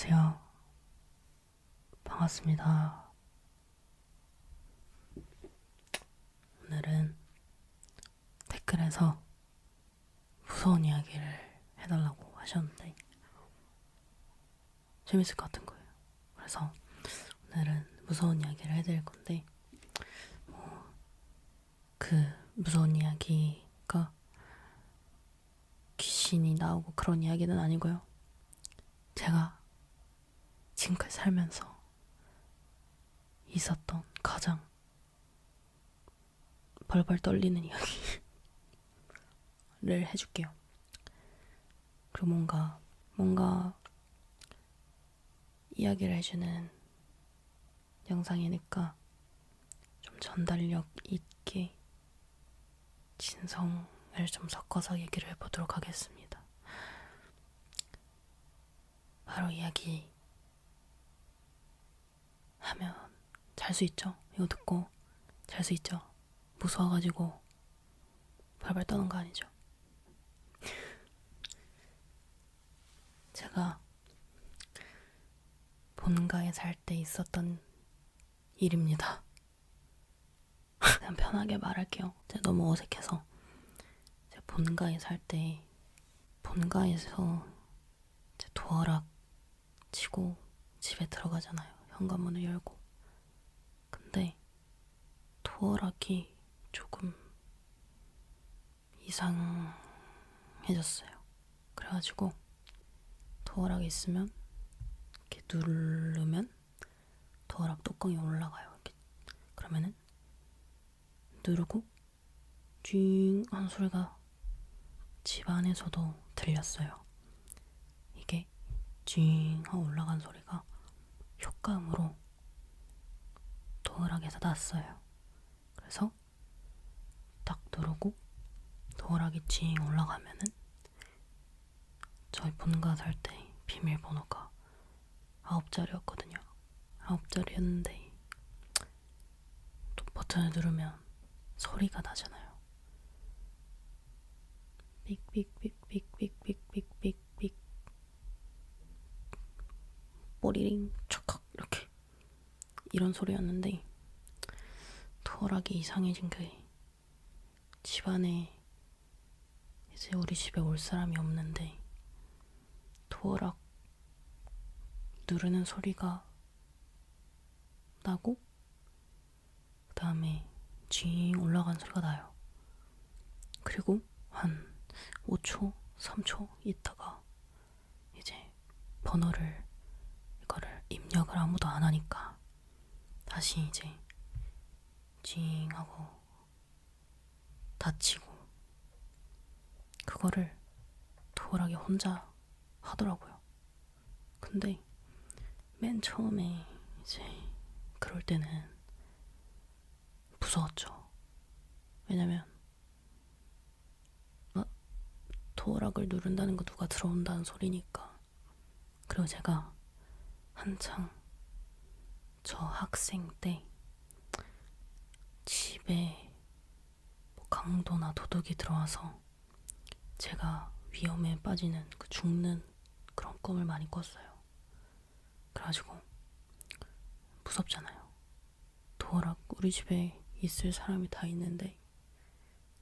안녕하세요. 반갑습니다. 오늘은 댓글에서 무서운 이야기를 해달라고 하셨는데 재밌을 것 같은 거예요. 그래서 오늘은 무서운 이야기를 해드릴 건데 뭐, 그 무서운 이야기가 귀신이 나오고 그런 이야기는 아니고요. 제가 지금까지 살면서 있었던 가장 벌벌 떨리는 이야기를 해줄게요. 그리고 뭔가, 뭔가 이야기를 해주는 영상이니까 좀 전달력 있게 진성을 좀 섞어서 얘기를 해보도록 하겠습니다. 바로 이야기 하면 잘 수 있죠. 이거 듣고 잘 수 있죠. 무서워가지고 발발 떠는 거 아니죠. 제가 본가에 살 때 있었던 일입니다. 그냥 편하게 말할게요. 제가 너무 어색해서 제가 본가에 살 때 본가에서 도어락 치고 집에 들어가잖아요. 현관문을 열고. 근데 도어락이 조금 이상해졌어요. 그래가지고 도어락이 있으면 이렇게 누르면 도어락 뚜껑이 올라가요. 이렇게 그러면은 누르고 쥐잉 소리가 집 안에서도 들렸어요. 이게 쥐잉 하고 올라간 소리가 효과음으로 도어락에서 났어요. 그래서 딱 누르고 도어락이 쥐잉 올라가면은 저희 본가 살 때 비밀번호가 아홉 자리였거든요. 아홉 자리였는데 또 버튼을 누르면 소리가 나잖아요. 삑삑삑삑삑삑삑삑삑 뽀리링 이런 소리였는데 도어락이 이상해진 게 집안에 이제 우리 집에 올 사람이 없는데 도어락 누르는 소리가 나고 그 다음에 쥐잉 올라간 소리가 나요. 그리고 한 5초, 3초 있다가 이제 번호를 이거를 입력을 아무도 안 하니까 다시 이제 징 하고 닫히고 그거를 도어락이 혼자 하더라고요. 근데 맨 처음에 이제 그럴 때는 무서웠죠. 왜냐면 어, 도어락을 누른다는 거 누가 들어온다는 소리니까. 그리고 제가 한창 저 학생 때 집에 뭐 강도나 도둑이 들어와서 제가 위험에 빠지는 그 죽는 그런 꿈을 많이 꿨어요. 그래가지고 무섭잖아요. 도어락 우리 집에 있을 사람이 다 있는데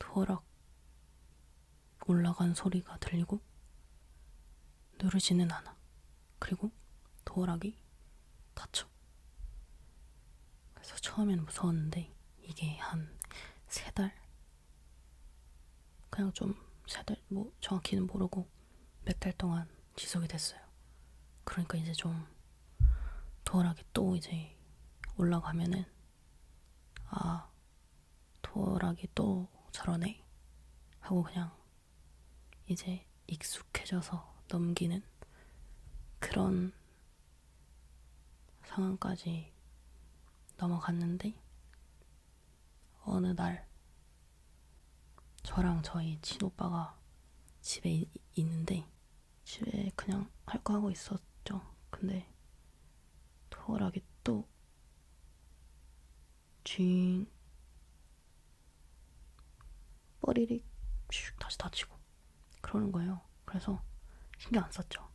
도어락 올라간 소리가 들리고 누르지는 않아. 그리고 도어락이 닫혀. 그래서 처음에는 무서웠는데 이게 한 세 달? 그냥 좀 세 달, 뭐 정확히는 모르고 몇 달 동안 지속이 됐어요. 그러니까 이제 좀 도어락이 또 이제 올라가면은 아 도어락이 또 저러네 하고 그냥 이제 익숙해져서 넘기는 그런 상황까지 넘어갔는데 어느 날 저랑 저희 친오빠가 집에 이- 있는데 집에 그냥 할 거 하고 있었죠. 근데 도어락이 또 뻐리릭 슉 다시 닫히고 그러는 거예요. 그래서 신경 안 썼죠.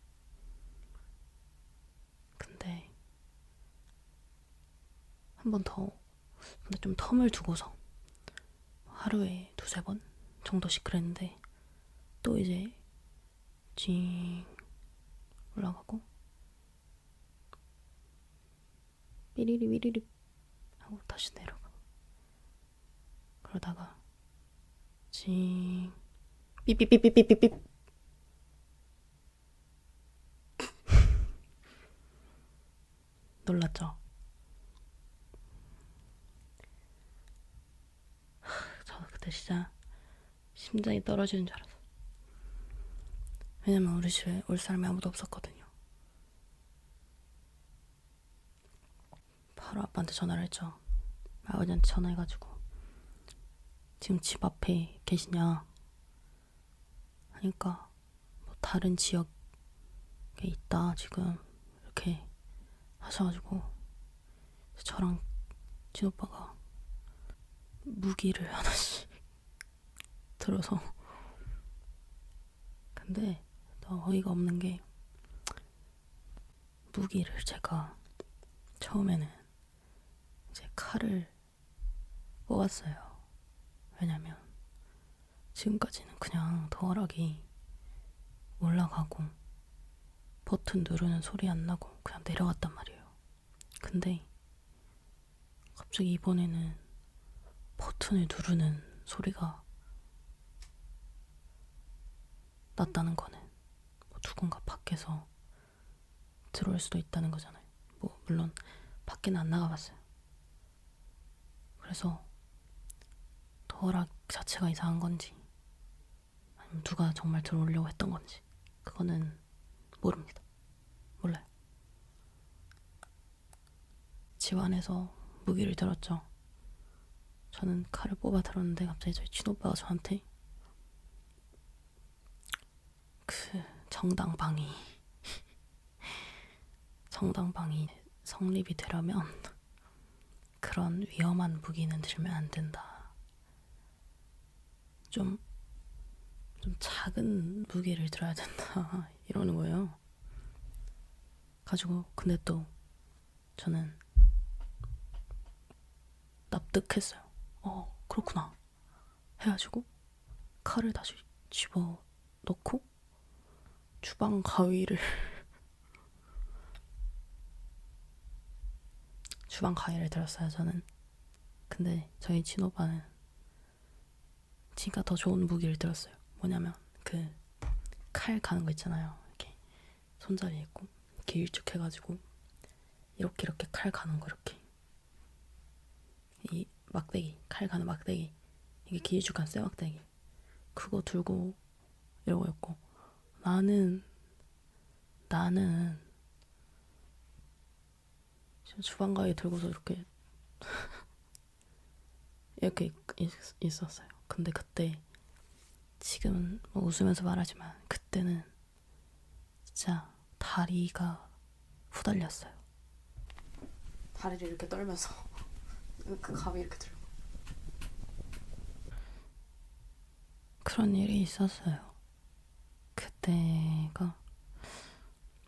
한 번 더. 근데 좀 텀을 두고서. 하루에 두세 번 정도씩 그랬는데 또 이제 징 올라가고 삐리리 삐리리 하고 다시 내려가 그러다가 징 삐삐삐삐삐삐삐. 놀랐죠? 그때 진짜 심장이 떨어지는 줄 알았어. 왜냐면 우리 집에 올 사람이 아무도 없었거든요. 바로 아빠한테 전화를 했죠. 아버지한테 전화해가지고 지금 집 앞에 계시냐 하니까 뭐 다른 지역에 있다 지금 이렇게 하셔가지고 저랑 친오빠가 무기를 하나씩 들어서 근데 더 어이가 없는 게 무기를 제가 처음에는 이제 칼을 뽑았어요. 왜냐면 지금까지는 그냥 도어락이 올라가고 버튼 누르는 소리 안 나고 그냥 내려갔단 말이에요. 근데 갑자기 이번에는 버튼을 누르는 소리가 났다는 거는 뭐 누군가 밖에서 들어올 수도 있다는 거잖아요. 뭐 물론 밖에는 안 나가봤어요. 그래서 도어락 자체가 이상한 건지 아니면 누가 정말 들어오려고 했던 건지 그거는 모릅니다. 몰라요. 집 안에서 무기를 들었죠. 저는 칼을 뽑아 들었는데 갑자기 저희 친오빠가 저한테 그 정당방위 정당방위 성립이 되려면 그런 위험한 무기는 들면 안 된다. 좀, 좀 작은 무기를 들어야 된다. 이러는 거예요. 가지고, 근데 또 저는 납득했어요. 어, 그렇구나. 해가지고 칼을 다시 집어 넣고 주방 가위를 주방 가위를 들었어요, 저는. 근데 저희 친오빠는 지가 더 좋은 무기를 들었어요. 뭐냐면 그 칼 가는 거 있잖아요. 이렇게 손잡이 있고 길쭉 해가지고 이렇게 이렇게 칼 가는 거 이렇게 이 막대기 칼 가는 막대기 이게 길쭉한 쇠막대기 그거 들고 이러고 있고 나는 나는 지금 주방 가위 들고서 이렇게 이렇게 있, 있었어요. 근데 그때 지금은 뭐 웃으면서 말하지만 그때는 진짜 다리가 후달렸어요. 다리를 이렇게 떨면서 그 가위 이렇게 들고 그런 일이 있었어요. 그때가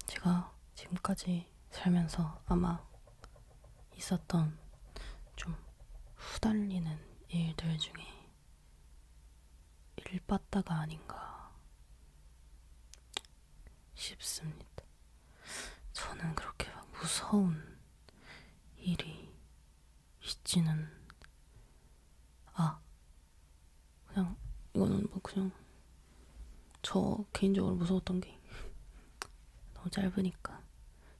제가 지금까지 살면서 아마 있었던 좀 후달리는 일들 중에 일빠따가 아닌가 싶습니다. 저는 그렇게 막 무서운 일이 있지는 아 그냥 이거는 뭐 그냥 저 개인적으로 무서웠던 게 너무 짧으니까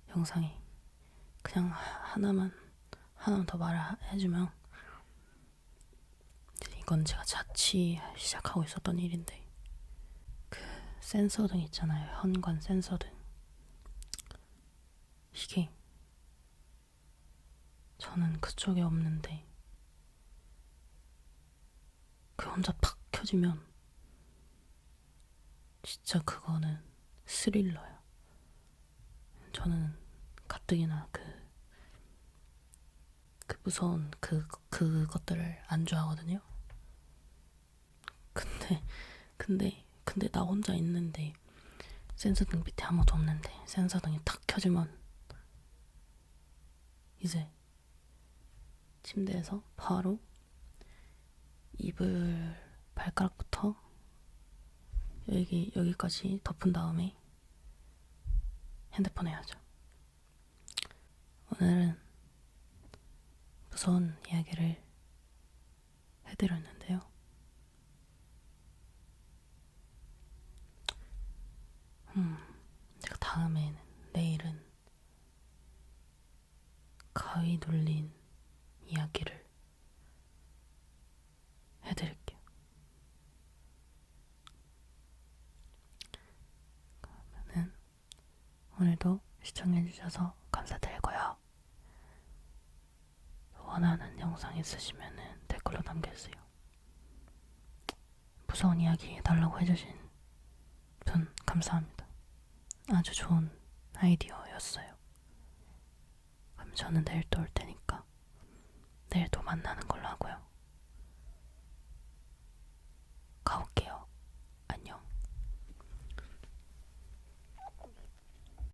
영상이 그냥 하나만 하나만 더 말해주면 이건 제가 자취 시작하고 있었던 일인데 그 센서 등 있잖아요. 현관 센서 등. 이게 저는 그쪽에 없는데 그 혼자 팍 켜지면 진짜 그거는 스릴러야. 저는 가뜩이나 그, 그 무서운 그, 그것들을 안 좋아하거든요. 근데, 근데, 근데 나 혼자 있는데 센서 등 밑에 아무도 없는데 센서 등이 탁 켜지면 이제 침대에서 바로 이불 발가락부터 여기 여기까지 덮은 다음에 핸드폰 해야죠. 오늘은 무서운 이야기를 해드렸는데요. 음, 제가 다음에는 내일은 가위 눌린 이야기를 시청해주셔서 감사드리고요. 원하는 영상 있으시면 댓글로 남겨주세요. 무서운 이야기 해달라고 해주신 분 감사합니다. 아주 좋은 아이디어였어요. 그럼 저는 내일 또 올 테니까 내일 또 만나는 걸로 하고요. 가볼게요.